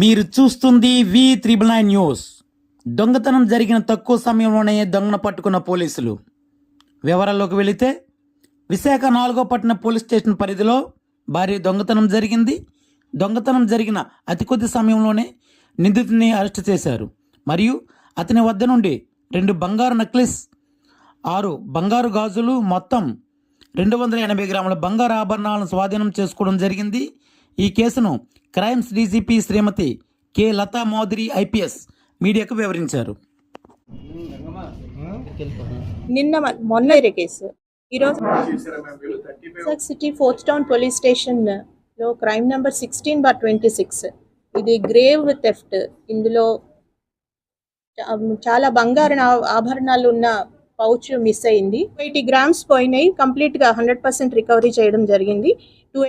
మీరు చూస్తుంది వి triple nine news. దొంగతనం జరిగిన తక్కువ సమయంలోనే దొంగను పట్టుకున్న పోలీసులు. వివరాల్లోకి వెళితే విశాఖ నాలుగో పట్టణ పోలీస్ స్టేషన్ పరిధిలో భారీ దొంగతనం జరిగింది. దొంగతనం జరిగిన అతి కొద్ది సమయంలోనే నిందితుని అరెస్ట్ చేశారు. మరియు అతని వద్ద నుండి రెండు బంగారు నెక్లెస్ ఆరు బంగారు గాజులు మొత్తం రెండు వందల ఎనభై గ్రాముల బంగారు ఆభరణాలను స్వాధీనం చేసుకోవడం జరిగింది. ఈ కేసును crimes DGP Srimati K. Latha Moudari IPS మీడియాకు వివరించారు. నిన్న మొన్న కేసు. ఈరోజు సిటీ ఫోర్త్ టౌన్ పోలీస్ స్టేషన్లో crime number sixteen bar twenty six. ఇది గ్రేవ్ థెఫ్ట్. ఇందులో చాలా బంగారు ఆభరణాలు ఉన్న పౌచ్ మిస్ అయింది. ఎయిటీ గ్రామ్స్ పోయినాయి. కంప్లీట్గా హండ్రెడ్ పర్సెంట్ రికవరీ చేయడం జరిగింది. టూ